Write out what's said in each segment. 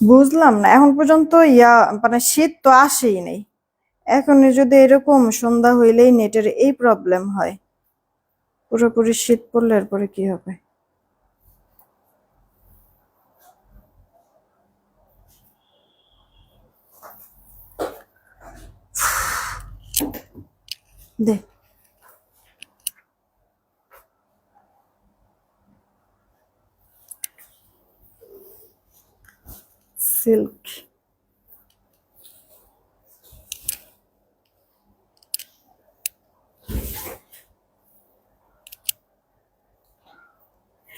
বুঝলাম না। এখন পর্যন্ত ইয়া মানে শীত তো আসেই নেই। এখন যদি এরকম সন্ধ্যা হইলেই নেটের এই প্রবলেম হয়। পুরোপুরি শীত পড়লে এরপরে কি হবে? দে। সিল্ক।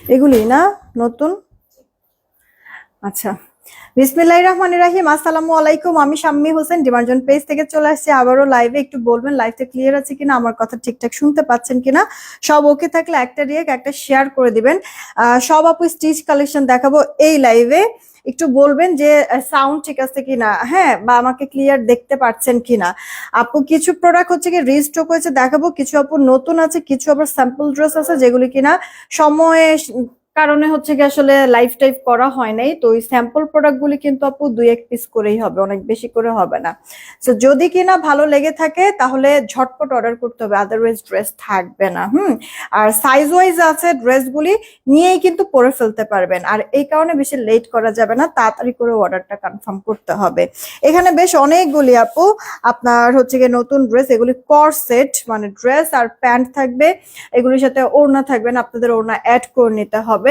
এগুলি না নতুন? আচ্ছা। বিসমিল্লাহ রহমান রাহিম, আসসালামু আলাইকুম। আমি শাম্মী হোসেন ডিমার্জন পেজ থেকে চলে আসছি। আবারও লাইভে একটু বলবেন লাইভটা ক্লিয়ার আছে কিনা, আমার কথা ঠিকঠাক শুনতে পাচ্ছেন কিনা? সব ওকে থাকলে একটা রিয়েক একটা শেয়ার করে দিবেন। সব আপু স্টিচ কালেকশন দেখাবো এই লাইভে একটু বলবেন যে সাউন্ড ঠিক আছে কিনা? হ্যাঁ বা আমাকে ক্লিয়ার দেখতে পাচ্ছেন কিনা? আপু, কিছু প্রোডাক্ট হচ্ছে কি রিস্টক হয়েছে, দেখাবো। কিছু আপু নতুন আছে, কিছু আবার স্যাম্পল ড্রেস আছে, যেগুলি কিনা সময়ে কারণে হচ্ছে কি আসলে লাইফ টাইপ করা হয় নাই। তো ওই স্যাম্পল প্রোডাক্ট গুলি কিন্তু আপু দুই এক পিস করেই হবে, অনেক বেশি করে হবে না। তো যদি কিনা ভালো লেগে থাকে, তাহলে ঝটপট অর্ডার করতে হবে আদারওয়াইজ ড্রেস থাকবে না, হুম? আর সাইজ ওয়াইজ আছে ড্রেসগুলি নিয়েই কিন্তু পরে ফেলতে পারবেন। আর এই কারণে বেশি লেট করা যাবে না, তাড়াতাড়ি করে অর্ডারটা কনফার্ম করতে হবে। এখানে বেশ অনেকগুলি আপু, আপনার হচ্ছে গিয়ে নতুন ড্রেস এগুলি কর সেট মানে ড্রেস আর প্যান্ট থাকবে। এগুলির সাথে ওড়না থাকবেন আপনাদের ওড়না অ্যাড করে নিতে হবে।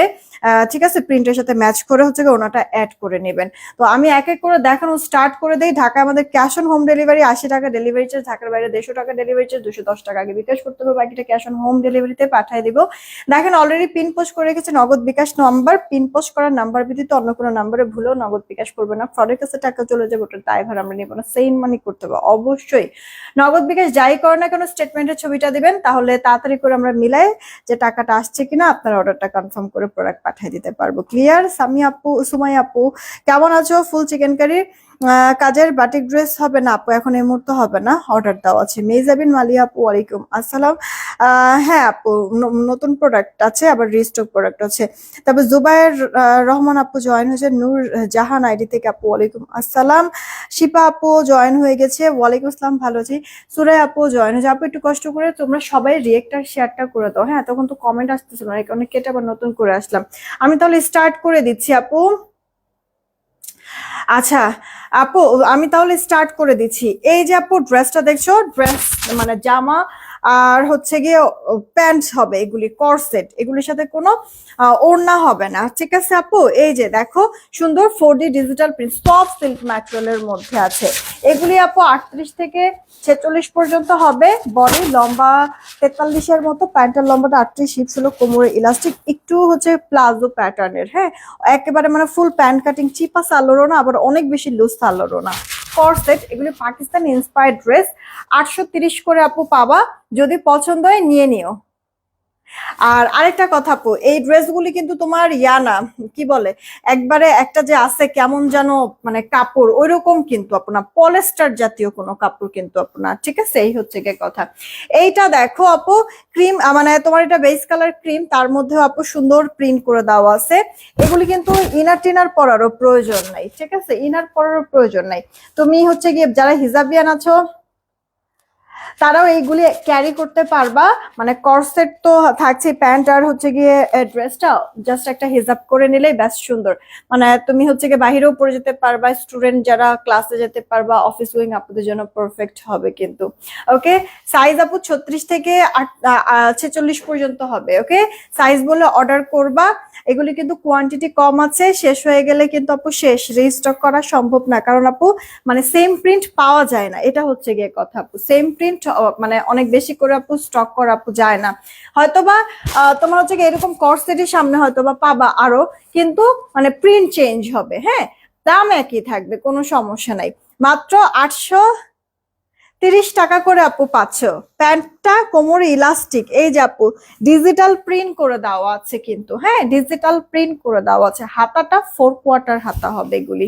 আহ, ঠিক আছে প্রিন্টের সাথে ম্যাচ করে হচ্ছে গিয়ে ওড়নাটা অ্যাড করে নেবেন। তো আমি এক এক করে দেখানো স্টার্ট করে দেই। ঢাকা আমাদের ক্যাশ অন হোম ডেলিভারি আশি টাকা ডেলিভারি চার্জ ঢাকার বাইরে দেড়শো টাকা ডেলিভারি চার্জ দুশো দশ টাকা। আগে বিকাশ করতে হবে বাকিটা ক্যাশ অন হোম ডেলিভারিতে পাঠিয়ে দিব। দেখেন অলরেডি পিন পোস্ট করে রেখেছে Nagad bKash number pin post করার নাম্বার ব্যতীত অন্য কোনো নাম্বারে ভুলেও নগদ বিকাশ করবে না। ফ্রডের কাছে টাকা চলে যাবে ওটার ড্রাইভার আমরা নিব না। সেম মানি করতে হবে অবশ্যই। নগদ বিকাশ যাই করে না কেন স্টেটমেন্টের ছবিটা দিবেন তাহলে তাড়াতাড়ি করে আমরা মিলাই যে টাকাটা আসছে কিনা আপনার অর্ডারটা কনফার্ম করে প্রোডাক্ট পাঠিয়ে দিতে পারব। ক্লিয়ার সামি আপু সুমাই আপু কেমন আছো? ফুল চিকেন কারি আহ, কাজের বাটিক ড্রেস হবে না আপু, এখন এই মুহূর্তে হবে না। অর্ডার দেওয়া আছে। মেজাবিন মালিয়া আপু, ওয়ালাইকুম আসসালাম। হ্যাঁ আপু নতুন প্রোডাক্ট আছে, আবার রিস্টক প্রোডাক্ট আছে। তারপর জুবায়ের রহমান আপু জয়েন হয়েছে, নূর জাহান আইডি থেকে আপু, ওয়ালাইকুম আসসালাম। শিপা আপু জয়েন হয়ে গেছে, ওয়ালাইকুম আসসালাম, ভালো আছি। সুরাই আপু জয়েন হয়েছে। আপু, একটু কষ্ট করে তোমরা সবাই রিয়েক্টার শেয়ারটা করে দাও। হ্যাঁ তখন তো কমেন্ট আসতেছিল না কারণে কেটে আবার নতুন করে আসলাম। আমি তাহলে স্টার্ট করে দিচ্ছি আপু। আচ্ছা আপু, আমি তাহলে স্টার্ট করে দিচ্ছি। এই যে আপু ড্রেসটা দেখছ? ড্রেস মানে জামা আর হচ্ছে গিয়ে প্যান্ট হবে এগুলি করসেট এগুলির সাথে কোনো ওড়না হবে না। ঠিক আছে আপু? এই যে দেখো, সুন্দর four D digital print soft silk ম্যাটেরিয়ালের মধ্যে আছে। এগুলি আপু আটত্রিশ থেকে ছেচল্লিশ পর্যন্ত হবে। বডি লম্বা তেতাল্লিশের মতো প্যান্টের লম্বাটা আটত্রিশ হিপস হলো কোমরে ইলাস্টিক একটু হচ্ছে প্লাজো প্যাটার্নের হ্যাঁ? একেবারে মানে ফুল প্যান্ট কাটিং চিপা সালোরও না, আবার অনেক বেশি লুজ সালোরও না। করসেট এগুলি পাকিস্তান ইন্সপায়ার ড্রেস আটশো করে আপু পাবা যদি পছন্দ হয় নিয়ে নিও। আর আরেকটা কথা আপু, এই ড্রেসগুলি কিন্তু তোমার ইয়া না, কি বলে, একবারে একটা যে আছে কেমন যেন মানে কাপড়, ওইরকম কিন্তু আপনার পলেস্টার জাতীয় কোনো কাপড় কিন্তু আপনার, ঠিক আছে? এই হচ্ছে গিয়ে কথা। এইটা দেখো আপু, ক্রিম মানে তোমার এটা বেস কালার ক্রিম তার মধ্যে আপু সুন্দর প্রিন্ট করে দেওয়া আছে। এগুলি কিন্তু ইনার টিনার পরারও প্রয়োজন নাই, ঠিক আছে? ইনার পরারও প্রয়োজন নাই। তুমি হচ্ছে গিয়ে, যারা হিজাবিয়ান আছো তারাও এইগুলি ক্যারি করতে পারবা। মানে করসেট তো থাকছে প্যান্ট আর হচ্ছে গিয়ে ড্রেসটা জাস্ট একটা হিজাব করে নিলেই ব্যাস সুন্দর। মানে তুমি হচ্ছে গিয়ে বাহিরেও পরে যেতে পারবা স্টুডেন্ট যারা ক্লাসে যেতে পারবা অফিস গোয়িং আপনাদের জন্য পারফেক্ট হবে কিন্তু। ওকে সাইজ আপু ছত্রিশ থেকে ছেচল্লিশ পর্যন্ত হবে ওকে সাইজ বলে অর্ডার করবা, এগুলি কিন্তু কোয়ান্টিটি কম আছে, শেষ হয়ে গেলে কিন্তু আপু শেষ রিস্টক করা সম্ভব না। কারণ আপু মানে সেম প্রিন্ট পাওয়া যায় না, এটা হচ্ছে গিয়ে কথা আপু। সেম প্রিন্ট মানে অনেক বেশি করে আপু স্টক করা আপু যায় না। হয়তোবা তোমার হচ্ছে গিয়ে এরকম কর্সেটের সামনে হয়তোবা পাবা আরও, কিন্তু মানে প্রিন্ট চেঞ্জ হবে হ্যাঁ? দাম একই থাকবে, কোনো সমস্যা নাই। মাত্র আটশো তিরিশ টাকা করে আপু পাচ্ছ। প্যান্টটা কোমরে ইলাস্টিক, এই যে আপু ডিজিটাল প্রিন্ট করে দেওয়া আছে কিন্তু হ্যাঁ? ডিজিটাল প্রিন্ট করে দেওয়া আছে। হাতাটা ফোর কোয়ার্টার হাতা হবে এগুলি।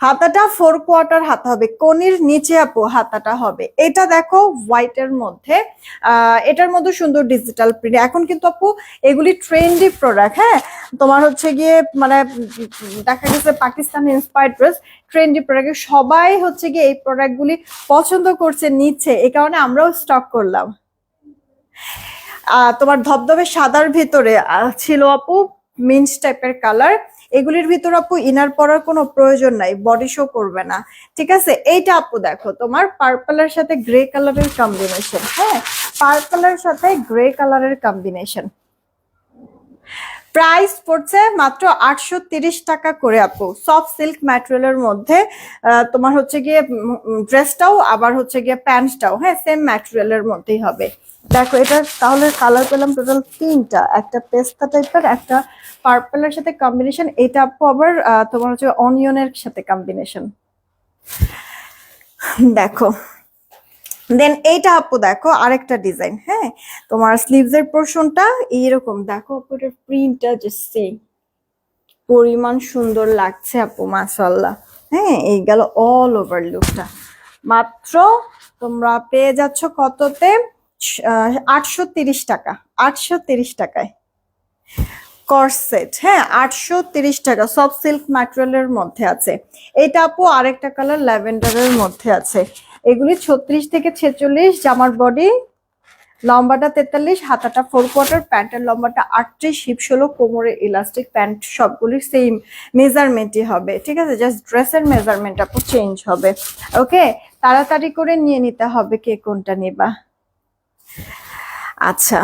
হাতাটা ফোর কোয়ার্টার হাতা হবে, কনির নিচে আপু হাতাটা হবে। এটা দেখো হোয়াইটের মধ্যে এটার মধ্যে সুন্দর ডিজিটাল প্রিন্ট এখন কিন্তু আপু এগুলি ট্রেন্ডি প্রোডাক্ট হ্যাঁ? তোমার হচ্ছে গিয়ে মানে দেখা গেছে Pakistan inspired dress trendy product সবাই হচ্ছে গিয়ে এই প্রোডাক্টগুলি পছন্দ করছে, নিচ্ছে। এই কারণে আমরাও স্টক করলাম। তোমার ধবধবে সাদার ভিতরে ছিল আপু মিন্স টাইপের কালার এগুলির ভিতর আপু ইনার পরার কোনো প্রয়োজন নাই বডি শো করবে না। ঠিক আছে? এইটা আপু দেখো, তোমার পার্পলের সাথে গ্রে কালারের কম্বিনেশন হ্যাঁ? পার্পলের সাথে গ্রে কালারের কম্বিনেশন প্রাইস পড়ছে মাত্র আটশো টাকা করে আপু। সফট সিল্ক ম্যাটেরিয়ালের মধ্যে তোমার হচ্ছে গিয়ে ড্রেসটাও আবার হচ্ছে গিয়ে প্যান্টটাও হ্যাঁ? সেম ম্যাটেরিয়ালের মধ্যেই হবে। দেখো, এটা তাহলে কালার পেলাম টোটাল তিনটা, একটা পেস্তা টাইপের একটা পার্পলের সাথে কম্বিনেশন এটা আপু আবার তোমার হচ্ছে অনিয়নের সাথে কম্বিনেশন দেখো দেন এইটা আপু দেখো, আরেকটা ডিজাইন হ্যাঁ? তোমার স্লিভস এর পোর্শনটা এইরকম। দেখো আপু, এটার প্রিন্টটা যে সেম পরিমাণ সুন্দর লাগছে আপু মাশাল্লাহ হ্যাঁ এই গেল অল ওভার লুকটা মাত্র তোমরা পেয়ে যাচ্ছ কততে? আটশো তিরিশ টাকা, আটশো তিরিশ টাকায়। করসেট হ্যাঁ আটশো তিরিশ টাকা সব সিল্ক ম্যাটেরিয়ালের মধ্যে আছে। এটা আপু আরেকটা কালার ল্যাভেন্ডারের মধ্যে আছে। এগুলি ছত্রিশ থেকে ছেচল্লিশ, জামার বডি লম্বাটা তেতাল্লিশ, হাতাটা ফোর কোয়ার্টার প্যান্টের লম্বাটা আটত্রিশ হিপ ষোলো কোমরে ইলাস্টিক প্যান্ট, সবগুলি সেম মেজারমেন্টই হবে, ঠিক আছে? জাস্ট ড্রেসের মেজারমেন্ট আপু চেঞ্জ হবে। ওকে তাড়াতাড়ি করে নিয়ে নিতে হবে কে কোনটা নিবা। আচ্ছা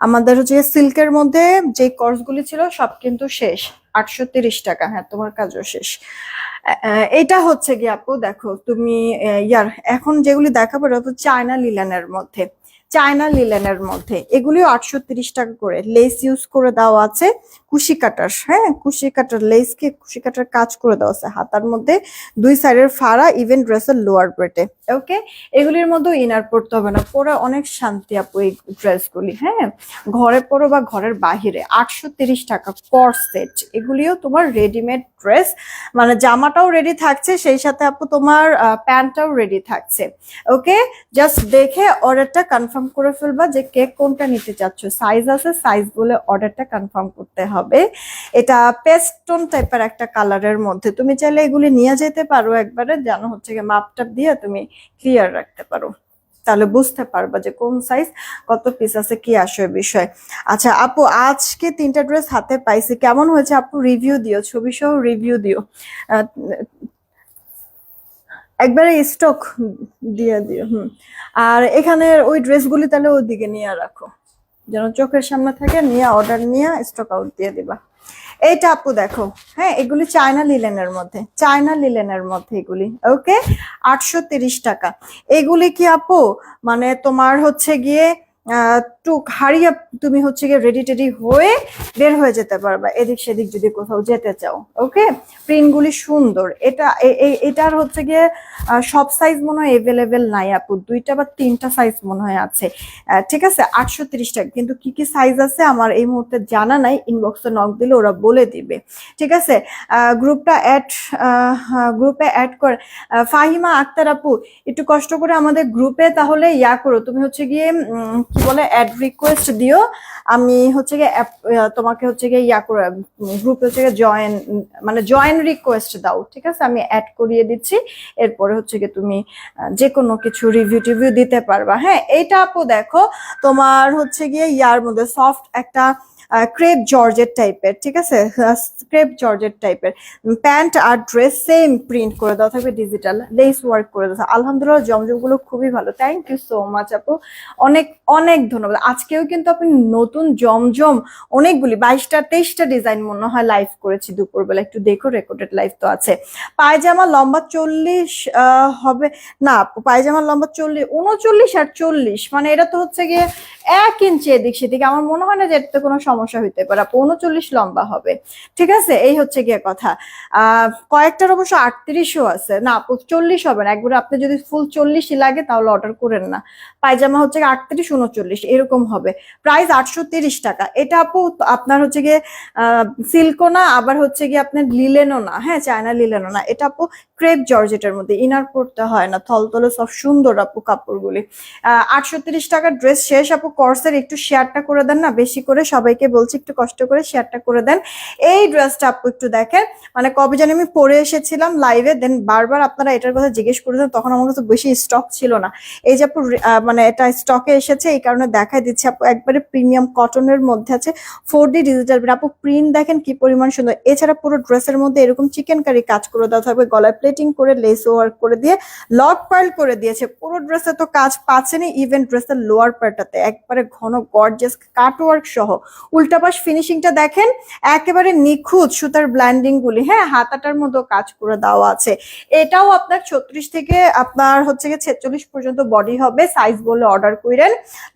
আমাদের হচ্ছে সিল্কের মধ্যে যে কোর্সগুলি ছিল সব কিন্তু শেষ। আটশো তিরিশ টাকা হ্যাঁ তোমার কাজও শেষ। এটা হচ্ছে কি আপু, দেখো, তুমি ইয়ার, এখন যেগুলি দেখাবো চায়না লিলানের মধ্যে। চায়না লিলেনের মধ্যে। এগুলিও আটশো টাকা করে। লেস ইউজ করে দেওয়া আছে। কুশি কাটার হ্যাঁ? কুশি কাটার, লেসকে কুশি কাটার কাজ করে দেওয়া আছে হাতার মধ্যে। দুই সাইডের ফাড়া ইভেন ড্রেসের লোয়ার ব্রেটে ওকে এগুলির মধ্যে ইনার পড়তে হবে না। পরে অনেক শান্তি আপু এই ড্রেসগুলি হ্যাঁ? ঘরে পরো বা ঘরের বাহিরে। আটশো টাকা পর সেট এগুলিও তোমার রেডিমেড ড্রেস মানে জামাটাও রেডি থাকছে, সেই সাথে আপু তোমার প্যান্টটাও রেডি থাকছে। ওকে জাস্ট দেখে অর্ডারটা কনফার্ম করে ফেলবা যে কেক কোনটা নিতে চাচ্ছ। সাইজ আছে সাইজ বলে অর্ডারটা কনফার্ম করতে হবে। এটা পেস্টন টাইপের একটা কালারের মধ্যে। তুমি চাইলে এগুলি নিয়ে যেতে পারো একবারে, যেন হচ্ছে গিয়ে মাপটাপ দিয়ে তুমি ক্লিয়ার রাখতে পারো। তাহলে বুঝতে পারবা যে কোন সাইজ কত পিস আছে, কি আসবে বিষয়। আচ্ছা আপু, আজকে তিনটা ড্রেস হাতে পাইছি। কেমন হয়েছে? আপু রিভিউ দিও ছবি সহ রিভিউ দিও একবারে স্টক দিয়ে দিও, হুম। আর এখানে ওই ড্রেসগুলি তাহলে ওইদিকে নিয়ে রাখো। যেন চোখের সামনে থাকে, নিয়ে অর্ডার নিয়ে স্টক আউট দিয়ে দিবা। এইটা আপু দেখো হ্যাঁ এগুলি চায়না লিলেনের মধ্যে, চায়না লিলেনের মধ্যে এগুলি ওকে আটশো টাকা। এগুলি কি আপু মানে তোমার হচ্ছে গিয়ে টুক হারিয়ে তুমি হচ্ছে গিয়ে রেডি টেডি হয়ে বের হয়ে যেতে পারবা, এদিক সেদিক যদি কোথাও যেতে চাও ওকে প্রিন্টগুলি সুন্দর। এটা এটার হচ্ছে গিয়ে সব সাইজ মনে হয় এভেলেবেল নাই আপু, দুইটা বা তিনটা সাইজ মনে হয় আছে। ঠিক আছে? আটশো তিরিশ টাকা। কিন্তু কি কি সাইজ আছে আমার এই মুহূর্তে জানা নাই ইনবক্সে নক দিলে ওরা বলে দিবে। ঠিক আছে? গ্রুপটা অ্যাড গ্রুপে অ্যাড করে। ফাহিমা আক্তার আপু, একটু কষ্ট করে আমাদের গ্রুপে তাহলে ইয়া করো। তুমি হচ্ছে গিয়ে কি বলে অ্যাড রিকোয়েস্ট দিও। আমি হচ্ছে গিয়ে তোমাকে হচ্ছে গিয়ে ইয়া করে গ্রুপ হচ্ছে গিয়ে জয়েন মানে জয়েন রিকোয়েস্ট দাও, ঠিক আছে? আমি অ্যাড করিয়ে দিচ্ছি। এরপরে হচ্ছে গিয়ে তুমি যে কোনো কিছু রিভিউ টিভিউ দিতে পারবা। হ্যাঁ এইটা আপু দেখো, তোমার হচ্ছে গিয়ে ইয়ার মধ্যে সফট একটা ক্রেপ জর্জেট টাইপের ঠিক আছে? ক্রেপ জর্জেট টাইপের প্যান্ট আর ড্রেস সেম প্রিন্ট করে দেওয়া থাকবে ডিজিটাল লেস ওয়ার্ক করে দেওয়া। আলহামদুলিল্লাহ, জমজমগুলো খুবই ভালো। থ্যাংক ইউ সো মাচ আপু। অনেক অনেক ধন্যবাদ। আজকেও কিন্তু আপনি নতুন জমজম, অনেকগুলি, বাইশটা, তেইশটা ডিজাইন মনে হয় লাইভ করেছি দুপুরবেলা। একটু দেখো রেকর্ডেড লাইভ তো আছে। পায়জামা লম্বা চল্লিশ হবে, না পায়জামা লম্বা চল্লিশ, উনচল্লিশ আর চল্লিশ। মানে এটা তো হচ্ছে গিয়ে এক ইঞ্চি এদিক সেদিকে, আমার মনে হয় না যে এতে কোনো সমস্যা হইতে পারে। উনচল্লিশ লম্বা হবে। ঠিক আছে? এই হচ্ছে গিয়ে কথা। কয়েকটার অবশ্য আটত্রিশও আছে। না চল্লিশ হবে না। একবারে আপনি যদি ফুল চল্লিশই লাগে, তাহলে অর্ডার করেন না। পায়জামা হচ্ছে আটত্রিশ, উনচল্লিশ, এরকম হবে। প্রাইস আটশো তিরিশ টাকা। এটা আপু, আপনার হচ্ছে গিয়ে সিল্কও না, আবার হচ্ছে গিয়ে আপনার লিলেনও না। হ্যাঁ চায়না লিলেনও না। এটা আপু ক্রেপ জর্জেটের মধ্যে। ইনার পড়তে হয় না। থলতলে সব সুন্দর আপু কাপড়গুলি। আটশো তিরিশ টাকার ড্রেস শেষ আপু কর্সের একটু শেয়ারটা করে দেন না, বেশি করে সবাইকে বলছি একটু কষ্ট করে শেয়ারটা করে দেন। এই ড্রেসটা আপু একটু দেখেন মানে কবে জানি আমি পরে এসেছিলাম লাইভে দেন বারবার আপনারা এটার কথা জিজ্ঞেস করেছেন, তখন আমার কাছে বেশি স্টক ছিল না। এই যে আপু মানে এটা স্টকে এসেছে, এই কারণে দেখাই দিচ্ছে আপু, একবারে প্রিমিয়াম কটনের মধ্যে আছে ফোর ডি ডিজিটাল আপু প্রিন্ট দেখেন কি পরিমাণ সুন্দর। এছাড়া পুরো ড্রেসের মধ্যে এরকম চিকেন কারি কাজ করে দেওয়া থাকবে, গলায় প্লেটিং করে লেস ওয়ার্ক করে দিয়ে লক পার্ল করে দিয়েছে। পুরো ড্রেসে তো কাজ পাচ্ছেনই ইভেন ড্রেসের লোয়ার পার্টটাতে একবারে ঘন গর্জিয়াস কাট ওয়ার্ক সহ। উল্টা পাশ ফিনিশিংটা দেখেন, একেবারে নিখুঁত সুতার ব্ল্যান্ডিং গুলি। হ্যাঁ হাতাটার মতো কাজ করে দেওয়া আছে। এটাও আপনার ছত্রিশ থেকে আপনার হচ্ছে গিয়ে ছেচল্লিশ পর্যন্ত বডি হবে সাইজ বলে অর্ডার করেন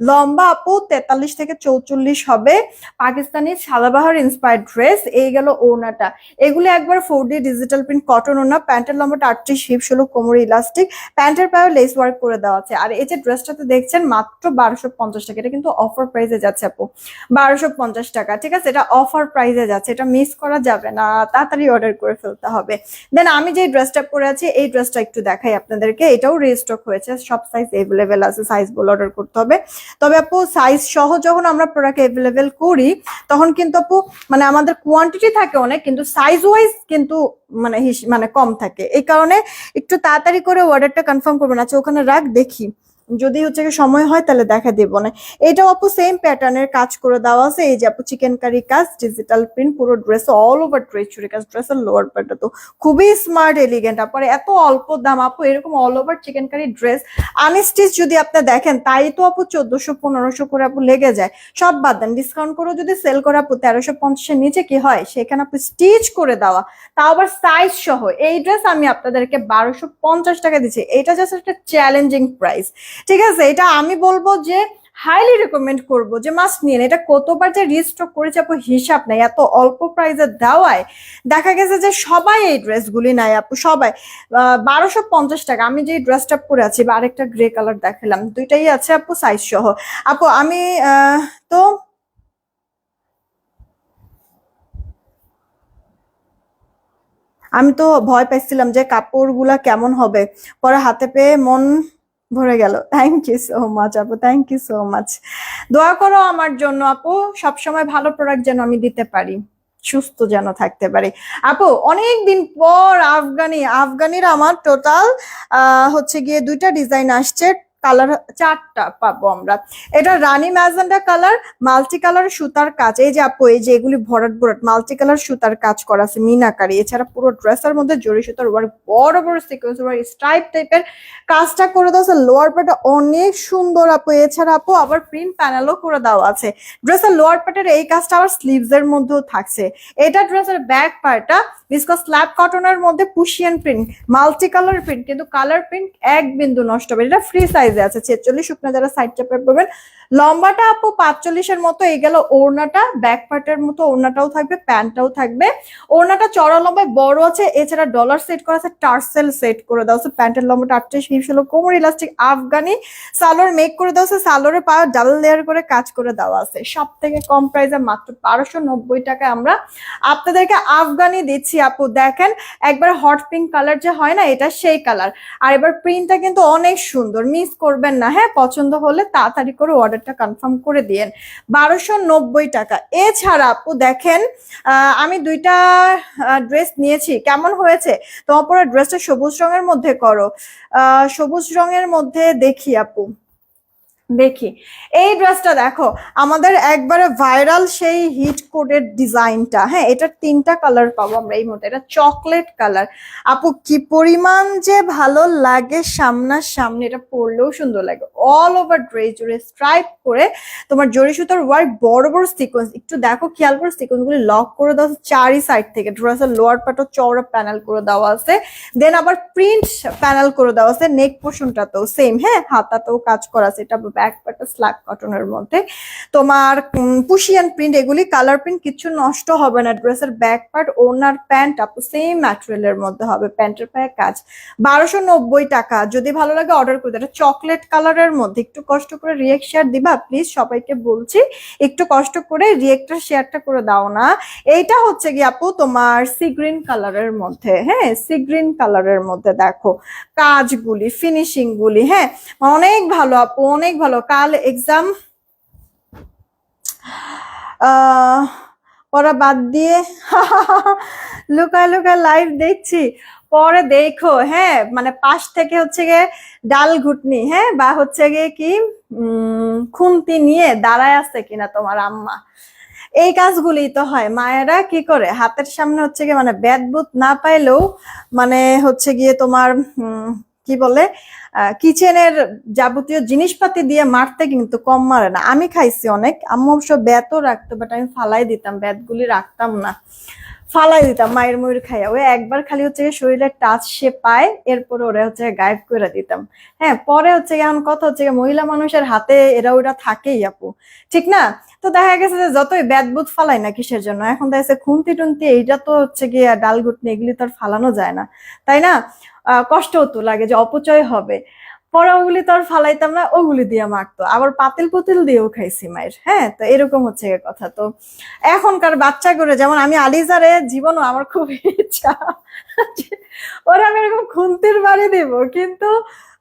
লম্বা আপু তেতাল্লিশ থেকে চৌচল্লিশ হবে। পাকিস্তানি সাদাবাহার ইন্সপায়ার্ড ড্রেস এই গেল ওনাটা। এগুলো একবার four D digital print cotton ওনা প্যান্টের লম্বাটা আটত্রিশ হিপ, ষোলো কোমর ইলাস্টিক প্যান্টের পায়ে লেস ওয়ার্ক করে দেওয়া আছে। আর এই যে ড্রেসটাতে দেখছেন, মাত্র বারোশো পঞ্চাশ টাকা এটা কিন্তু অফার প্রাইসে যাচ্ছে আপু। বারোশো পঞ্চাশ টাকা, ঠিক আছে? এটা অফার প্রাইসে যাচ্ছে, এটা মিস করা যাবে না, তাড়াতাড়ি অর্ডার করে ফেলতে হবে। দেন আমি যে ড্রেসটা পরে আছি, এই ড্রেসটা একটু দেখাই আপনাদেরকে, এটাও রিস্টক হয়েছে, সব সাইজ এভেলেবেল আছে সাইজ বলে অর্ডার করতে হবে। তবে আপু সাইজ সহ যখন আমরা প্রোডাক্ট এভেলেবেল করি, তখন কিন্তু আপু মানে আমাদের কোয়ান্টিটি থাকে অনেক, কিন্তু সাইজ ওয়াইজ কিন্তু মানে মানে কম থাকে। এই কারণে একটু তাড়াতাড়ি করে অর্ডারটা কনফার্ম করবেন। আচ্ছা ওখানে রাখ, দেখি। যদি হচ্ছে সময় হয়, তাহলে দেখা দেবো না। এটাও আপু সেম প্যাটার্নের কাজ করে দেওয়া আছে। এই যে আপু চিকেন কারি কাজ ডিজিটাল প্রিন্ট পুরো ড্রেস অল ওভার ড্রেস চুরি কাজ ড্রেসের লোয়ার পার্টটা তো খুবই স্মার্ট এলিগেন্ট আপনার এত অল্প দাম আপু, এরকম all over chikankari dress unstitch যদি আপনি দেখেন, তাই তো আপু চোদ্দশো, পনেরোশো করে আপু লেগে যায়। সব বাদ দেন ডিসকাউন্ট করেও যদি সেল করে আপু তেরোশো, পঞ্চাশের নিচে কি হয়, সেখানে আপু স্টিচ করে দেওয়া। তাও আবার সাইজ সহ, এই ড্রেস আমি আপনাদেরকে বারোশো, পঞ্চাশ টাকা দিচ্ছি। এটা জাস্ট একটা চ্যালেঞ্জিং প্রাইস ঠিক আছে, এটা আমি বলব যে হাইলি রেকমেন্ড করব, যে মাস্ট নিয়ে এটা কতবার যে রিস্টক করেছে আপু, হিসাব নাই। এত অল্প প্রাইসে দেওয়ায় দেখা গেছে যে সবাই এই ড্রেসগুলি নাই আপু, সবাই। বারোশো পঞ্চাশ টাকা। আমি যে ড্রেসটা পরে আছি, বা আরেকটা গ্রে কালার দেখালাম, দুইটাই আছে আপু সাইজ সহ। আপু, আমি তো আমি তো ভয় পাইছিলাম যে কাপড়গুলা কেমন হবে। পরে হাতে পেয়ে মন ভরে গেল। থ্যাংক ইউ সো মাচ আপু। থ্যাংক ইউ সো মাচ দোয়া করো আমার জন্য, আপু। সবসময় ভালো প্রোডাক্ট যেন আমি দিতে পারি। সুস্থ যেন থাকতে পারি। আপু অনেক দিন পর আফগানি, আফগানির আমার টোটাল হচ্ছে গিয়ে দুইটা ডিজাইন আসছে। কালার চারটা পাবো আমরা। এটা রানী ম্যাজেন্ডা কালার, মাল্টি কালার সুতার কাজ। এই যে আপু, এই যে এগুলি ভরাট ভরাট, মাল্টি কালার সুতার কাজ করা আছে মিনাকারি। এছাড়া পুরো ড্রেসের মধ্যে জরি সুতার ওয়ার্ক বড় বড় সিকোয়েন্স ওয়ার্ক স্ট্রাইপ টাইপের কাজটা করে দেওয়া আছে। লোয়ার পার্টে অনেক সুন্দর আপু। এছাড়া আপু, আবার প্রিন্ট প্যানেলও করে দেওয়া আছে। ড্রেসের লোয়ার পার্টের এই কাজটা আবার স্লিভস এর মধ্যেও থাকছে। এটা ড্রেসের ব্যাক পার্টটা বিস্কো স্ল্যাব কটনের মধ্যে পুশিয়ান প্রিন্ট মাল্টি কালার প্রিন্ট কিন্তু কালার প্রিন্ট এক বিন্দু নষ্ট হবে। এটা ফ্রি সাইজে আছে, ছেচল্লিশ শুকনা যারা সাইড চাপে পাবেন লম্বাটা আপু পাঁচচল্লিশের মতো, এই গেল ওড়নাটা ব্যাক পার্টের মতো ওড়নাটাও থাকবে, প্যান্টটাও থাকবে। ওড়নাটা চড়া লম্বায় বড় আছে, এছাড়া ডলার সেট করা আছে, টার্সেল সেট করে দেওয়া আছে, প্যান্টের লম্বাটা আটত্রিশ হিপ ছিল কোমর ইলাস্টিক আফগানি, সালোয়ার মেক করে দেওয়া আছে, সালোয়ারে পা ডাবল লেয়ার করে কাজ করে দেওয়া আছে। সব থেকে কম প্রাইসে মাত্র বারোশো নব্বই টাকায় আমরা আপনাদেরকে আফগানি দিচ্ছি আপু। দেখেন, একবার হট পিঙ্ক কালার যে হয় না, এটা সেই কালার আর এবার প্রিন্টটা কিন্তু অনেক সুন্দর মিস করবেন না। হ্যাঁ পছন্দ হলে তাড়াতাড়ি করে অর্ডারটা কনফার্ম করে দিয়েন। বারোশো নব্বই টাকা। এছাড়া আপু দেখেন আমি দুইটা ড্রেস নিয়েছি। কেমন হয়েছে? তোমার পরে ড্রেসটা সবুজ রঙের মধ্যে করো। সবুজ রঙের মধ্যে দেখি আপু। দেখি। এই ড্রেসটা দেখো, আমাদের একবারে ভাইরাল সেই হিট কোডের ডিজাইনটা হ্যাঁ এটার তিনটা কালার পাবো আমরা এই মুহূর্তে। এটা চকলেট কালার আপু, কি পরিমাণ যে ভালো লাগে সামনার সামনে এটা পরলেও সুন্দর লাগে। অল ওভার ড্রেস জুড়ে স্ট্রাইপ করে তোমার জরি সুতার ওয়ার্ক বড় বড় সিকোয়েন্স একটু দেখো, খেয়াল করে সিকোয়েন্স গুলি লক করে দেওয়া আছে চারি সাইড থেকে। ড্রেসের লোয়ার পাটও চওড়া প্যানেল করে দেওয়া আছে। দেন আবার প্রিন্ট প্যানেল করে দেওয়া আছে। নেক পোর্শনটাতেও সেম হ্যাঁ হাতাতেও কাজ করা আছে। এটা ব্যাক পার্টটা স্ল্যাব কটনের মধ্যে। তোমার পুশিয়ান প্রিন্ট এগুলি কালার প্রিন্ট কিছু নষ্ট হবে না। ড্রেসের ব্যাক পার্ট ওনার প্যান্ট আপু সেম ম্যাটেরিয়ালের মধ্যে হবে। প্যান্টের পায়ে কাজ। বারোশো নব্বই টাকা। যদি ভালো লাগে অর্ডার করে দেয় চকলেট কালারের মধ্যে। একটু কষ্ট করে রিয়েক্ট শেয়ার দিবা। প্লিজ সবাইকে বলছি, একটু কষ্ট করে রিয়েক্টর শেয়ারটা করে দাও না। এইটা হচ্ছে কি আপু তোমার সি গ্রিন কালারের মধ্যে। হ্যাঁ সি গ্রিন কালারের মধ্যে দেখো। কাজগুলি ফিনিশিং গুলি হ্যাঁ। অনেক ভালো আপু, অনেক ভালো কাল এক্সাম পড়া বাদ দিয়ে লুকায় লুকায় লাইভ দেখছি। পরে দেখো হ্যাঁ মানে পাশ থেকে হচ্ছে গিয়ে ডাল ঘুটনি হ্যাঁ বা হচ্ছে গিয়ে কি খুন্তি নিয়ে দাঁড়ায় আছে কিনা তোমার আম্মা। এই কাজগুলি তো হয়, মায়েরা কি করে? হাতের সামনে হচ্ছে গিয়ে মানে ব্যাদবুত না পাইলেও মানে হচ্ছে গিয়ে তোমার কি বলে কিচেনের যাবতীয় জিনিসপাতি দিয়ে মারতে কিন্তু কম মারে না। আমি খাইছি অনেক, আম্মু অবশ্য ব্যাতও রাখতো বাট আমি ফালাই দিতাম ব্যাতগুলি রাখতাম না। ফালাই দিতাম মায়ের ময়ূর খাইয়া। ওই একবার খালি হচ্ছে শরীরের টাচ সে পায়, এরপরে ওরা হচ্ছে গিয়ে গায়েব করে দিতাম। হ্যাঁ পরে হচ্ছে এখন কথা হচ্ছে মহিলা মানুষের হাতে এরা ওরা থাকেই আপু। ঠিক না? তো দেখা গেছে যে যতই ব্যাদবুত ফালাই না কিসের জন্য, এখন দেখা যাচ্ছে খুন্তি টুন্তি, এইটা তো হচ্ছে গিয়ে ডাল ঘুটনি, এগুলি তো আর ফালানো যায় না। তাই না? কষ্টও তো লাগে যে অপচয় হবে। পরে ওগুলি তো আর ফালাইতাম না, ওগুলি দিয়ে মারতো। আবার পাতিল পুতিল দিয়েও খাইছি মায়ের হ্যাঁ? তো এরকম হচ্ছে কথা। তো এখনকার বাচ্চা করে যেমন আমি আলিজারে, জীবনও আমার খুব ইচ্ছা ওরা আমি এরকম খুন্তির বাড়ি দিব, কিন্তু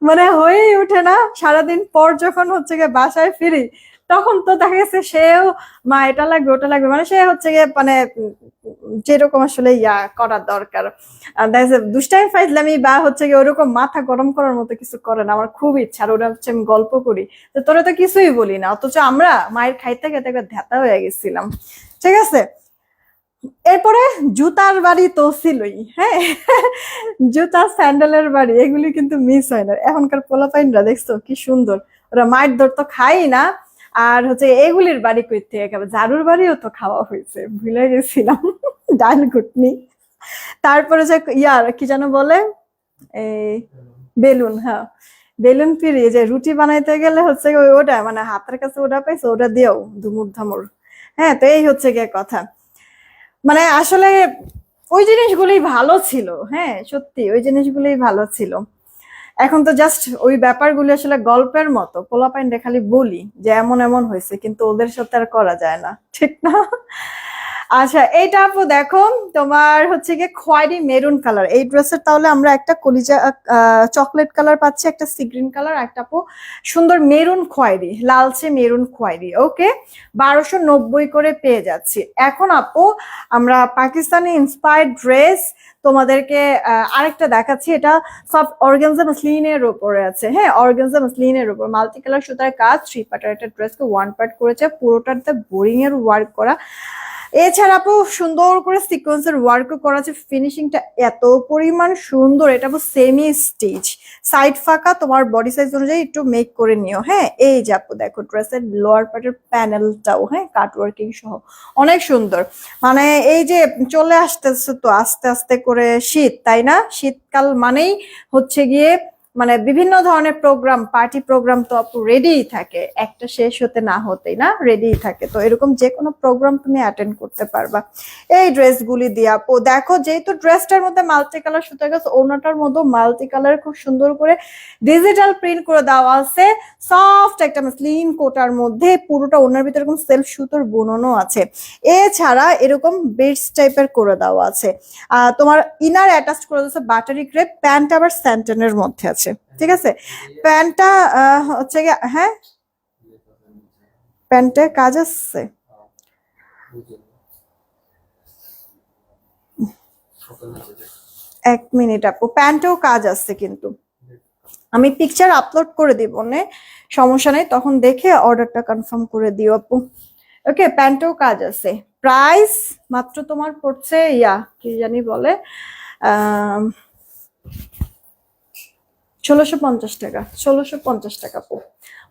মানে হয়েই ওঠে না। সারাদিন পর যখন হচ্ছে গিয়ে বাসায় ফিরি তখন তো দেখা গেছে সেও, মা, এটা লাগবে, ওটা লাগবে। মানে সে হচ্ছে গিয়ে মানে যেরকম আসলে ইয়া করার দরকার। দুষ্টাইম ফাইজলামি বা হচ্ছে গিয়ে ওরকম মাথা গরম করার মতো কিছু করে না। আমার খুব ইচ্ছা, আর ওরা হচ্ছে আমি গল্প করি। তো তোরা তো কিছুই বলি না, অথচ আমরা মায়ের খাইতে খাইতে একবার ধ্যাতা হয়ে গেছিলাম। ঠিক আছে? এরপরে জুতার বাড়ি তো ছিলই হ্যাঁ? জুতা স্যান্ডেলের বাড়ি, এগুলি কিন্তু মিস হয় না। এখনকার পোলাপাইনরা, দেখছ কি সুন্দর। ওরা মায়ের দর তো খাই না। আর হচ্ছে এগুলির বাড়ি কই থেকে ঝাড়ুর বাড়িও তো খাওয়া হয়েছে, ভুলে গেছিলাম। ডাল ঘুটনি। তারপরে যে ইয়ার কি যেন বলে? এই বেলুন হ্যাঁ। বেলুন পিড়ি, যে রুটি বানাইতে গেলে হচ্ছে ওটা মানে হাতের কাছে ওটা পাইছে, ওটা দিও ধুমুর ধামুর। হ্যাঁ তো এই হচ্ছে গিয়ে কথা। মানে আসলে ওই জিনিসগুলি ভালো ছিল হ্যাঁ সত্যি, ওই জিনিসগুলোই ভালো ছিল। এখন তো জাস্ট ওই ব্যাপারগুলি আসলে গল্পের মতো পোলাপাইন খালি বলি যে এমন এমন হয়েছে, কিন্তু ওদের সাথে আর করা যায় না, ঠিক না? আচ্ছা এইটা আপু দেখো, তোমার হচ্ছে গিয়ে খয়েরি মেরুন কালার। এই ড্রেসের তাহলে আমরা একটা কলিজা চকলেট কালার পাচ্ছি, একটা সি গ্রিন কালার একটা আপু সুন্দর মেরুন খয়েরি লালচে মেরুন খয়েরি ওকে? বারোশো নব্বই করে পেয়ে যাচ্ছি। এখন আপু, আমরা পাকিস্তানি ইন্সপায়ার্ড ড্রেস তোমাদেরকে আরেকটা দেখাচ্ছি। এটা সব অর্গানজা মসলিনের উপরে আছে। হ্যাঁ অর্গানজা মসলিনের উপর। মাল্টি কালার সুতার কাজ থ্রি পার্টার একটা ড্রেসকে ওয়ান পার্ট করেছে, পুরোটাতে বোরিং এর ওয়ার্ক করা। এছাড়া আপু, সুন্দর করে সিকোয়েন্স সিকোয়েন্সের ওয়ার্কও করা আছে ফিনিশিংটা এত পরিমাণ সুন্দর, এটা আপু সেমি স্টিচ সাইড ফাঁকা, তোমার বডি সাইজ অনুযায়ী একটু মেক করে নিও হ্যাঁ? এই যে আপু, দেখো ড্রেসের লোয়ার পার্টের প্যানেলটাও হ্যাঁ? কাট ওয়ার্কিং সহ, অনেক সুন্দর। মানে এই যে চলে আসতেছে তো, আস্তে আস্তে করে শীত, তাই না? শীতকাল মানেই হচ্ছে গিয়ে মানে বিভিন্ন ধরনের প্রোগ্রাম পার্টি প্রোগ্রাম তো আপু রেডিই থাকে। একটা শেষ হতে না হতেই না রেডিই থাকে। তো এরকম যে কোনো প্রোগ্রাম তুমি অ্যাটেন্ড করতে পারবা। এই ড্রেসগুলি দিয়ে আপু, দেখো যেহেতু ড্রেসটার মধ্যে মাল্টি কালার সুতা গাছ ওনাটার মধ্যে মাল্টি কালার খুব সুন্দর করে ডিজিটাল প্রিন্ট করে দেওয়া আছে। সফট একটা স্লিম কোটার মধ্যে পুরোটা ওনার ভিতরে এরকম সেলফ সুতোর বুননও আছে। এছাড়া এরকম বেডস টাইপের করে দেওয়া আছে। তোমার ইনার অ্যাটাচ করে দিচ্ছে বাটারি ক্রেপ প্যান্ট আবার স্যান্টনের মধ্যে আছে। ঠিক আছে? প্যান্টটা আহ, হচ্ছে হ্যাঁ? প্যান্টে কাজ আসছে। এক মিনিট আপু প্যান্টেও কাজ আছে কিন্তু। আমি পিকচার আপলোড করে দিব নে? সমস্যা নেই তখন দেখে অর্ডারটা কনফার্ম করে দিও আপু। ওকে প্যান্টেও কাজ আছে প্রাইস মাত্র তোমার পড়ছে ইয়া কি জানি বলে ষোলোশো পঞ্চাশ টাকা, ষোলোশো পঞ্চাশ টাকা আপু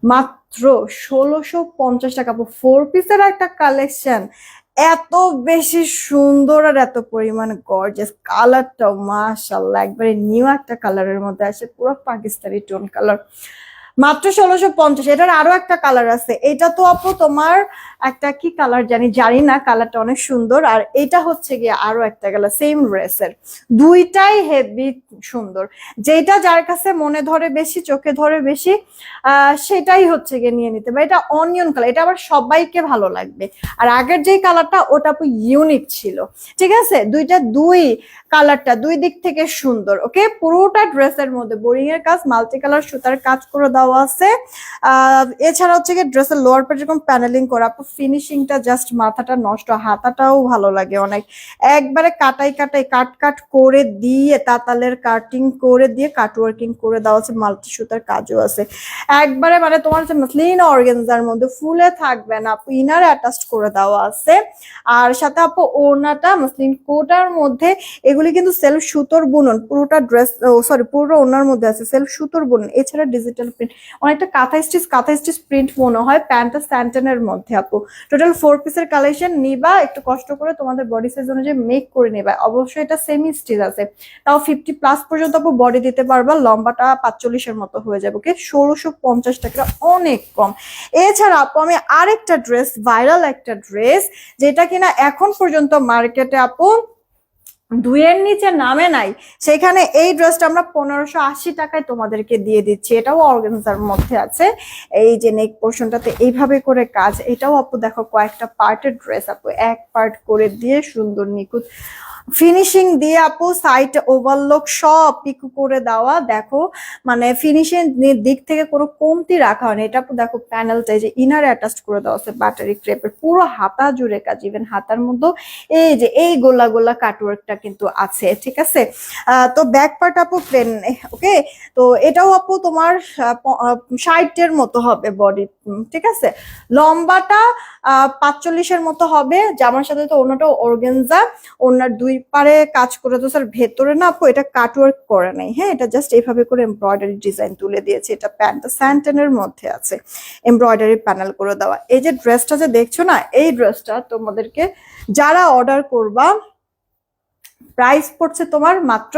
মাত্র ষোলোশো পঞ্চাশ টাকা আপু ফোর পিসের একটা কালেকশন এত বেশি সুন্দর আর এত পরিমাণ গর্জেস কালারটাও মাশাল্লাহ একবারে নিউ একটা কালারের মধ্যে আছে পুরো পাকিস্তানি টোন কালার মাত্র ষোলোশো পঞ্চাশ, এটার আরও একটা কালার আছে। এটা তো আপু তোমার একটা কি কালার জানি জানি না কালারটা অনেক সুন্দর। আর এটা হচ্ছে গিয়ে আরও একটা কালার সেম ড্রেসের দুইটাই হেভি সুন্দর। যেটা যার কাছে মনে ধরে বেশি, চোখে ধরে বেশি সেটাই হচ্ছে গিয়ে নিয়ে নিতে পারে এটা অনিয়ন কালার এটা আবার সবাইকে ভালো লাগবে। আর আগের যে কালারটা ওটা আপু ইউনিক ছিল। ঠিক আছে? দুইটা দুই কালারটা দুই দিক থেকে সুন্দর ওকে পুরোটা ড্রেসের মধ্যে বোরিং এর কাজ মাল্টি কালার সুতার কাজ করে দেওয়া আছে। এছাড়া হচ্ছে গিয়ে ড্রেসের লোয়ার পার্ট যেরকম প্যানেলিং করা ফিনিশিংটা জাস্ট মাথাটা নষ্ট, হাতাটাও ভালো লাগে অনেক। একবারে কাটাই কাটাই, কাট কাট করে দিয়ে তাতালের কাটিং করে দিয়ে কাট ওয়ার্কিং করে দেওয়া আছে মাল্টি সুতার কাজও আছে। একবারে মানে তোমার হচ্ছে মসলিন অর্গেনজার মধ্যে ফুলে থাকবে না, আপু ইনার অ্যাটাচড করে দেওয়া আছে। আর সাথে আপু ওনাটা মসলিন কোটার মধ্যে, এগুলি কিন্তু সেলফ সুতোর বুনন, পুরোটা ড্রেস সরি পুরো ওনার মধ্যে আছে সেলফ সুতোর বুনন। এছাড়া ডিজিটাল প্রিন্ট অনেকটা কাঁথা স্টিচ কাঁথা স্টিচ প্রিন্ট মনে হয় প্যান্টটা স্যান্টেনের মধ্যে, আপু। টোটাল ফোর পিসের কালেকশন নিবা, একটু কষ্ট করে তোমাদের বডি সাইজ অনুযায়ী মেক করে নেবা। অবশ্যই এটা সেমি স্টিচ আছে। তাও ফিফটি প্লাস পর্যন্ত আপু বডি দিতে পারবা, লম্বাটা পাঁচচল্লিশের মতো হয়ে যাবে ওকে ষোলোশো পঞ্চাশ টাকা অনেক কম। এছাড়া আপু আমি আরেকটা ড্রেস ভাইরাল একটা ড্রেস যেটা কিনা এখন পর্যন্ত মার্কেটে আপু দুইয়ের নিচে নামে নাই। সেখানে এই ড্রেসটা আমরা পনেরোশো আশি টাকায় তোমাদেরকে দিয়ে দিচ্ছি। এটাও অর্গানজার মধ্যে আছে। এই যে নেক পোর্শনটাতে এইভাবে করে কাজ, এটাও আপু দেখো কয়েকটা পার্টের ড্রেস আপু, এক পার্ট করে দিয়ে সুন্দর নিখুঁত ফিনিশিং দিয়ে আপু সাইড ওভারলোক সব পিকু করে দেওয়া। দেখো মানে ফিনিশিং দিক থেকে কোনো কমতি রাখা হয়নি। এটা আপু দেখো প্যানেলটা যে ইনার অ্যাটাচ করে দেওয়া আছে বাটারি ক্রেপের পুরো হাতা জুড়ে কাজ। ইভেন হাতার মধ্যে এই যে এই গোলা গোলা কাটওয়ার্কটা কিন্তু আছে, ঠিক আছে? তো ব্যাক পার্ট আপু প্লেন ওকে তো এটাও আপু তোমার ষাটের মতো হবে বডি ঠিক আছে? লম্বাটা পাঁচচল্লিশের মতো হবে, জামার সাথে তো অন্যটা অর্গেনজা ওনার দুই পারে কাজ করে তো স্যার ভেতরে না আপু এটা কাটওয়ার্ক করে নাই হ্যাঁ? এটা জাস্ট এইভাবে করে এমব্রয়ডারি ডিজাইন তুলে দিয়েছে, এটা প্যান্টটা স্যান্টেনের মধ্যে আছে এমব্রয়ডারি প্যানেল করে দেওয়া। এই যে ড্রেসটা যে দেখছ না, এই ড্রেসটা তোমাদেরকে যারা অর্ডার করবা প্রাইস পড়ছে তোমার মাত্র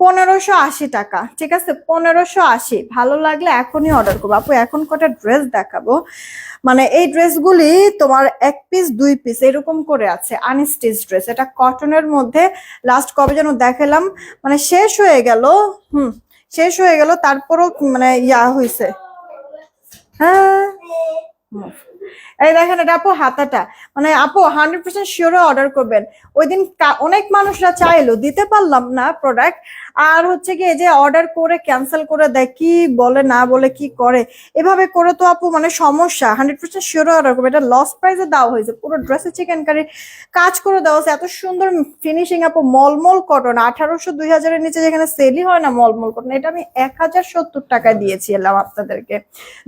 পনেরোশো আশি টাকা, ঠিক আছে? পনেরোশো আশি, ভালো লাগলে এখনই অর্ডার করব। আপু, এখন কটা ড্রেস দেখাবো? মানে এই ড্রেসগুলি তোমার এক পিস দুই পিস এরকম করে আছে আনস্টিচ ড্রেস এটা কটনের মধ্যে লাস্ট কবে যেন দেখালাম মানে শেষ হয়ে গেল, হুম, শেষ হয়ে গেল, তারপরও মানে ইয়া হয়েছে হ্যাঁ। এই দেখেন এটা আপু হাতাটা। মানে আপু হান্ড্রেড পার্সেন্ট শিওরে অর্ডার করবেন। ওই দিন অনেক মানুষরা চাইলো, দিতে পারলাম না প্রোডাক্ট আর হচ্ছে কি যে অর্ডার করে ক্যান্সেল করে দেয়, কি বলে, না বলে, কি করে? এভাবে করে তো আপু মানে সমস্যা হান্ড্রেড পার্সেন্ট শিওরে অর্ডার করবে এটা লস প্রাইসে দেওয়া হয়েছে, পুরো ড্রেসে চিকেন কারি কাজ করে দেওয়া হয়েছে। এত সুন্দর ফিনিশিং আপু, মলমল কটন আঠারোশো, দুই হাজারের নিচে যেখানে সেলই হয় না মলমল কটন এটা আমি এক হাজার সত্তর টাকায় দিয়েছিলাম আপনাদেরকে।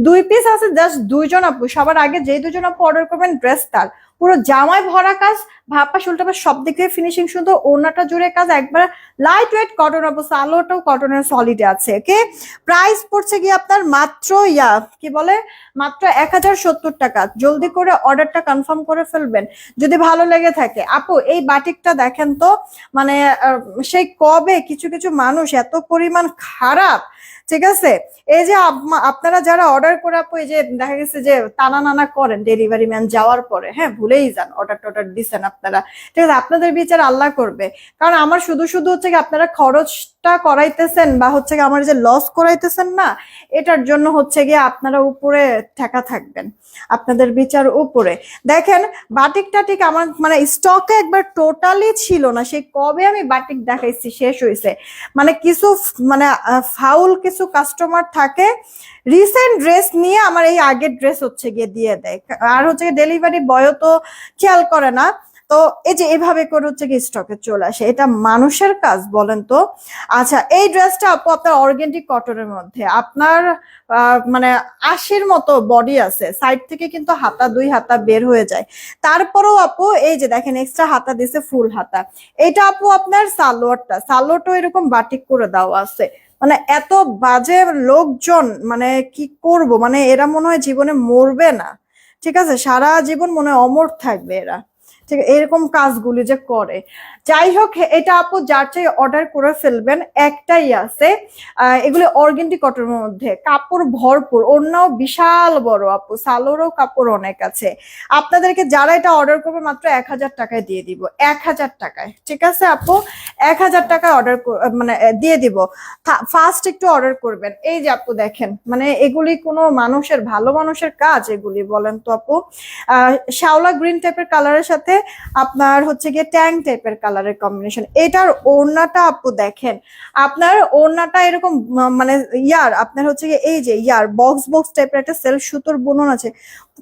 দুই পিস আছে জাস্ট দুইজন আপু, সবার আগে যেই দুজন আপু অর্ডার করবেন ড্রেস তার। পুরো জামায় ভরা কাজ ভাপা শুলটা সব দিক থেকে ফিনিশিং সুন্দর ওড়নাটা জুড়ে কাজ, একবার লাইট ওয়েট কটন আপু সালোটাও কটনের সলিড আছে ওকে প্রাইস পড়ছে গিয়ে আপনার মাত্র, ইয়া, কি বলে? মাত্র এক হাজার সত্তর টাকা। জলদি করে অর্ডারটা কনফার্ম করে ফেলবেন, যদি ভালো লেগে থাকে। আপু, এই বাটিকটা দেখেন তো মানে সেই কবে কিছু কিছু মানুষ এত পরিমাণ খারাপ ঠিক আছে? এই যে আপ- আপনারা যারা অর্ডার করে আপু, এই যে দেখা গেছে যে টানা নানা করেন ডেলিভারি ম্যান যাওয়ার পরে হ্যাঁ ভুলেই যান অর্ডার টর্ডার দিচ্ছেন আপনারা। ঠিক আছে, আপনাদের বিচার আল্লাহ করবে। কারণ আমার শুধু শুধু হচ্ছে কি আপনারা খরচটা করাইতেছেন বা হচ্ছে আমার যে লস করাইতেছেন না, এটার জন্য হচ্ছে গিয়ে আপনারা উপরে ঠেকা থাকবেন। আপনাদের বিচার উপরে। দেখেন বাটিক টাটিক আমার মানে স্টকে একবার টোটালি ছিল না সেই কবে আমি বাটিক দেখাইছি, শেষ হয়েছে মানে কিছু মানে ফাউল কিছু কাস্টমার থাকে রিসেন্ট ড্রেস নিয়ে আমার এই আগের ড্রেস হচ্ছে গিয়ে দিয়ে দেয়। আর হচ্ছে ডেলিভারি বয় তো খেয়াল করে না তো এই যে এভাবে করে হচ্ছে কি স্টকে চলে আসে, এটা মানুষের কাজ বলেন তো? আচ্ছা এই ড্রেসটা আপু আপনার অর্গেন্টিক কটনের মধ্যে, আপনার মানে আশির মতো বডি আছে সাইড থেকে কিন্তু হাতা দুই হাতা বের হয়ে যায়। তারপরেও আপু এই যে দেখেন এক্সট্রা হাতা দিছে ফুল হাতা। এটা আপু আপনার সালোয়ারটা সালোয়ারটাও এরকম বাটিক করে দেওয়া আছে। মানে এত বাজে লোকজন মানে কি করব? মানে এরা মনে হয় জীবনে মরবে না। ঠিক আছে? সারা জীবন মনে অমর থাকবে এরা। এরকম কাজগুলি যে করে। যাই হোক এটা আপু যার চাই অর্ডার করে ফেলবেন একটাই আছে। এগুলি অর্গেন্টি কটনের মধ্যে কাপড় ভরপুর ওড়নাও বিশাল বড় আপু সালোরও কাপড় অনেক আছে। আপনাদেরকে যারা এটা অর্ডার করবে মাত্র এক হাজার টাকায় দিয়ে দিব এক হাজার টাকায় ঠিক আছে আপু? এক হাজার টাকায় অর্ডার মানে দিয়ে দিব। ফার্স্ট একটু অর্ডার করবেন। এই যে আপু দেখেন মানে এগুলি কোনো মানুষের ভালো মানুষের কাজ এগুলি বলেন তো আপু। আহ, শ্যাওলা গ্রিন টাইপের কালারের সাথে আপনার হচ্ছে গিয়ে ট্যাং টাইপের কালারের কম্বিনেশন এটার ওড়নাটা আপু দেখেন। আপনার ওড়নাটা এরকম মানে ইয়ার, আপনার হচ্ছে গিয়ে এই যে ইয়ার বক্স বক্স টাইপের একটা সেল সুতোর বুনন আছে।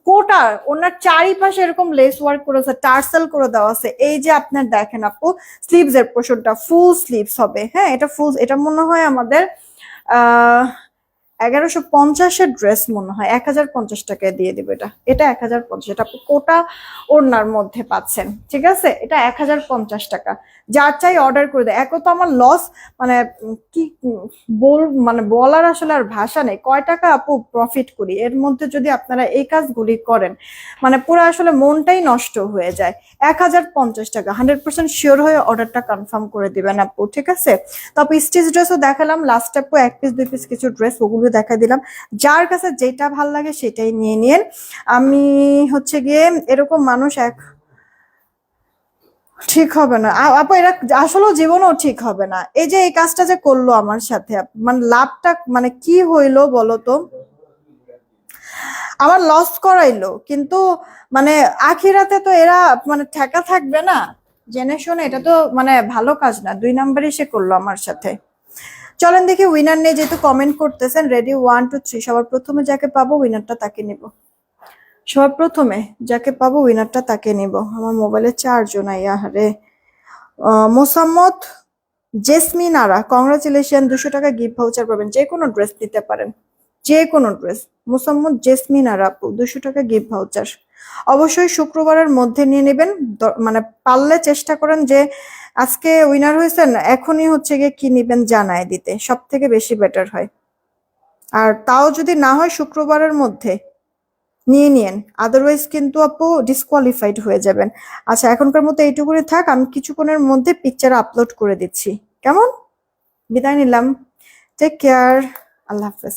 কোটা ওনার চারিপাশে এরকম লেস ওয়ার্ক করেছে টার্সেল করে দেওয়া আছে। এই যে আপনার দেখেন আপু স্লিভস এর পোর্শনটা ফুল স্লিভস হবে। হ্যাঁ এটা ফুল এটা মনে হয় আমাদের, আহ এগারোশো পঞ্চাশের ড্রেস মনে হয়, এক হাজার পঞ্চাশ টাকায় দিয়ে দিবে এটা। এটা এক হাজার পঞ্চাশ, এটা কোটা ওড়নার মধ্যে পাচ্ছেন, ঠিক আছে? এটা এক হাজার পঞ্চাশ টাকা। যার চাই অর্ডার করে দেয়। একও তো আমার লস মানে কি বল মানে বলার আসলে আর ভাষা নেই। কয় টাকা আপু প্রফিট করি? এর মধ্যে যদি আপনারা এই কাজগুলি করেন মানে পুরো আসলে মনটাই নষ্ট হয়ে যায়। এক হাজার পঞ্চাশ টাকা, হান্ড্রেড পার্সেন্ট শিওর হয়ে অর্ডারটা কনফার্ম করে দিবেন আপু, ঠিক আছে? তারপর স্টিচ ড্রেসও দেখালাম লাস্ট আপু এক পিস দুই পিস কিছু ড্রেস ওগুলো দেখা দিলাম। যার কাছে যেটা ভালো লাগে সেটাই নিয়ে নিন। আমি হচ্ছে গিয়ে এরকম মানুষ এক ঠিক হবে না। আপু, এরা আসলেও জীবনও ঠিক হবে না। এই যে এই কাজটা যে করল আমার সাথে মানে লাভটা মানে কি হইল বলো তো? আমার লস করাইলো, কিন্তু মানে আখিরাতে তো এরা মানে ঠেকা থাকবে না। জেনে শুনে এটা তো মানে ভালো কাজ না। দুই নাম্বারই সে করল আমার সাথে। চলেন দেখি উইনার নেই যেহেতু কমেন্ট করতেছেন রেডি ওয়ান টু থ্রি সবার প্রথমে যাকে পাবো উইনারটা তাকে নিব। সবার প্রথমে যাকে পাবো উইনারটা তাকে নিব। আমার মোবাইলে চারজন আরে মোসাম্মদ, জেসমিন আরা কংগ্রাচুলেশন দুশো টাকা গিফট ভাউচার পাবেন। যে কোনো ড্রেস নিতে পারেন। যে কোনো ড্রেস মোসাম্মদ, জেসমিন আরা আপু, দুশো টাকা গিফট ভাউচার অবশ্যই শুক্রবারের মধ্যে নিয়ে নেবেন। মানে পারলে চেষ্টা করেন যে আজকে উইনার হয়েছেন, এখনই হচ্ছে গিয়ে কি নিবেন জানায় দিতে সব থেকে বেশি বেটার হয়। আর তাও যদি না হয় শুক্রবারের মধ্যে, নিয়ে নিয়েন আদারওয়াইজ কিন্তু আপু ডিসকোয়ালিফাইড হয়ে যাবেন। আচ্ছা এখনকার মতো এইটুকুনি থাক, আমি কিছুক্ষণের মধ্যে পিকচার আপলোড করে দিচ্ছি। কেমন? বিদায় নিলাম। টেক কেয়ার আল্লাহ হাফেজ।